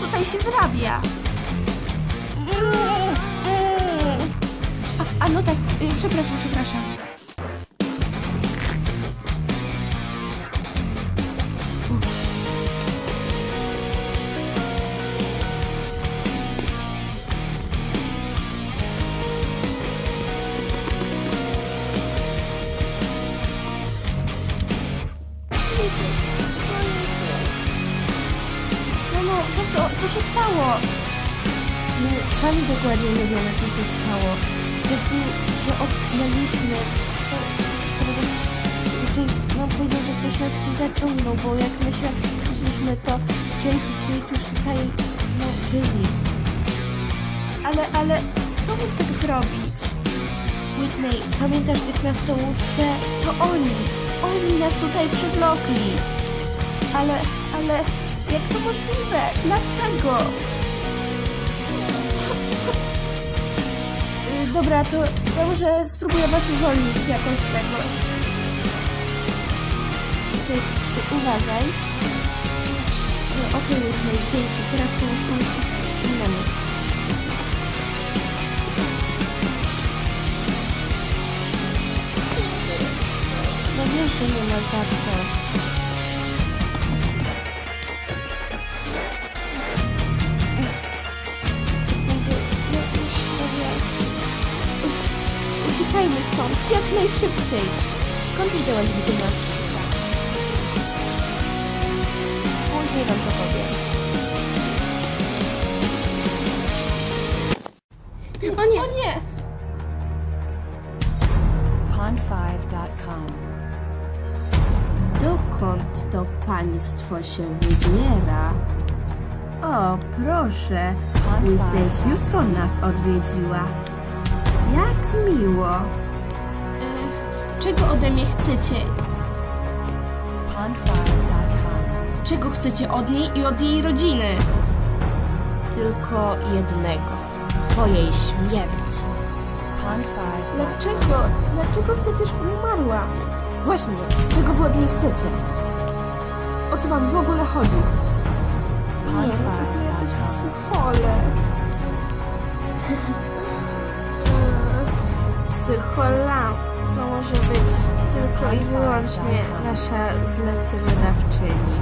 Tutaj się wyrabia? A, a no tak, y, przepraszam, przepraszam. Tato, co się stało? My sami dokładnie nie wiemy, co się stało. Kiedy się ocknęliśmy, to, to Jake nam powiedział, że ktoś nas tu zaciągnął, bo jak my się poszliśmy, to Jake i Kate już tutaj no, byli. Ale, ale kto mógł tak zrobić? Whitney, pamiętasz tych na stołówce? To oni! Oni nas tutaj przywlokli! Ale, ale jak to możliwe? Dlaczego? Y, Dobra, to ja może spróbuję was uwolnić jakoś z tego. Ty, ty uważaj. No, Okej, okay, dzięki. Teraz pomóż komuś innemu. No wiesz, że nie ma za co. Uciekajmy stąd, jak najszybciej. Skąd wiedziałaś, gdzie nas szukać? Później wam to powiem. O nie! O nie! pond5.com. Dokąd to państwo się wybiera? O, proszę, Whitney Houston nas odwiedziła. Jak miło. czego ode mnie chcecie? pond5.com. Czego chcecie od niej i od jej rodziny? Tylko jednego. Twojej śmierci. pond5.com. Dlaczego? Dlaczego chcecie, żebym umarła? Właśnie, czego wy od niej chcecie? O co wam w ogóle chodzi? Nie, no to są jacyś psychole. Psychola to może być tylko i wyłącznie nasza zleceniodawczyni.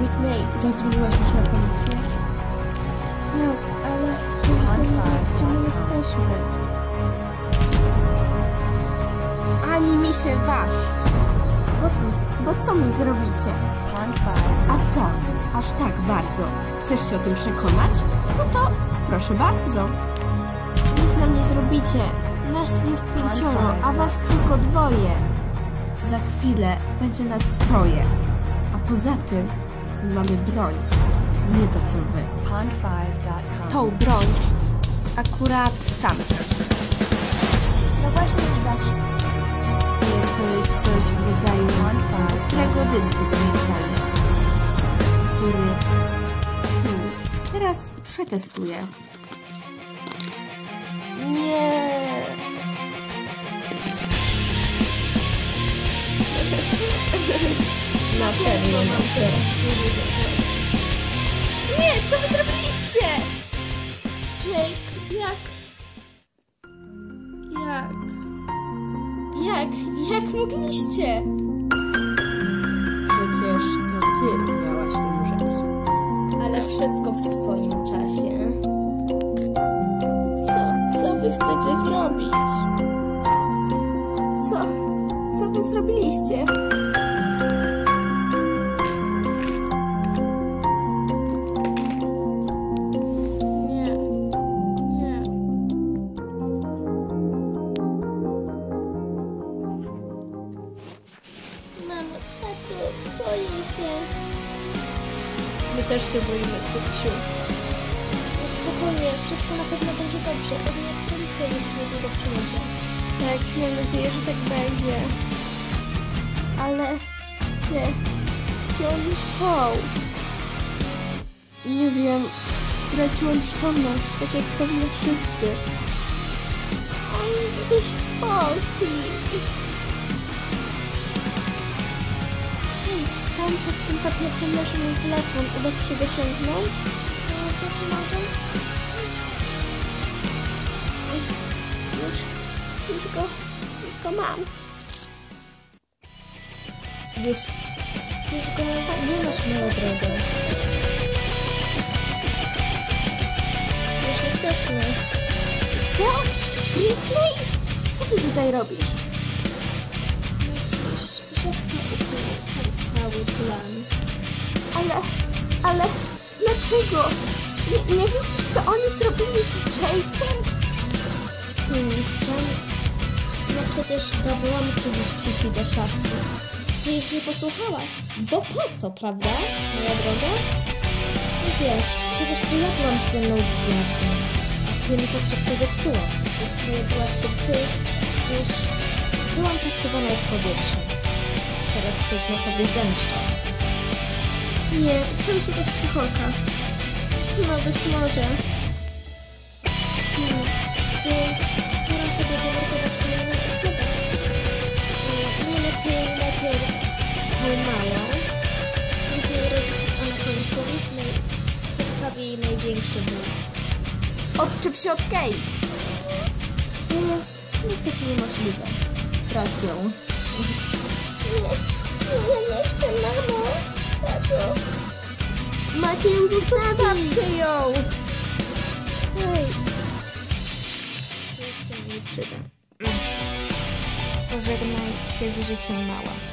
Whitney, zadzwoniłaś już na policję? Tak, ale policja nie wie, gdzie my jesteśmy. Ani mi się waż. Bo co, bo co mi zrobicie? pond5. A co? Aż tak bardzo. Chcesz się o tym przekonać? No to proszę bardzo. Nic nam nie zrobicie. Nas jest pięcioro, a was tylko dwoje. Za chwilę będzie nas troje. A poza tym mamy broń. Nie to co wy. pond5.com. Tą broń akurat sam zrobił. No właśnie widać. To jest coś w rodzaju ostrego dysku do rzucania, który hmm, teraz przetestuję. Nie. Na pewno mam teraz. Nie, co wy zrobiliście? Jake, jak... Jak... Jak? Jak mogliście? Przecież to ty miałaś umrzeć. ale wszystko w swoim czasie. Co? Co wy chcecie zrobić? Co? Co wy zrobiliście? My też się boimy, córciu. Spokojnie, wszystko na pewno będzie dobrze. Pewnie policja już niedługo przyjedzie. Tak, mam nadzieję, że tak będzie. Ale gdzie? Gdzie oni są? Nie wiem. Straciłem przytomność, tak jak pewnie wszyscy. Oni gdzieś poszli. Tam pod tym papierkiem leży mój telefon. Uda ci się go sięgnąć? E, Znaczy może? Już, już go, już go mam. Już, już go nie masz, moją drogą. Już jesteśmy. Co? Britney? Co ty tutaj robisz? Plan. Ale, ale, dlaczego? Nie, nie widzisz, co oni zrobili z Jake'em? Hmm, Jen, no przecież dawałam ci liściki do szafki. Ty ich nie posłuchałaś. Bo po co, prawda, moja droga? No Wiesz, przecież to ja byłam słynną gwiazdą. Ty mi to wszystko zepsuła. Jak pojawiłaś się ty, już byłam traktowana jak powietrze. Teraz się na tobie zemszczę. Nie, to jest jakaś psycholka. No być może. Hmm, więc pora chyba zamordować kolejną osobę. Hmm, Najlepiej najpierw tą małą, później rodziców, a na końcu Whitney. To sprawi jej największy ból. Odczep się od Kate. To jest niestety niemożliwe. Trać ją. Nie, nie, ja nie chcę, mamo. Tato. Macie ją zostawcie ją. Hej. To się mi przyda. Pożegnaj się z życiem mała.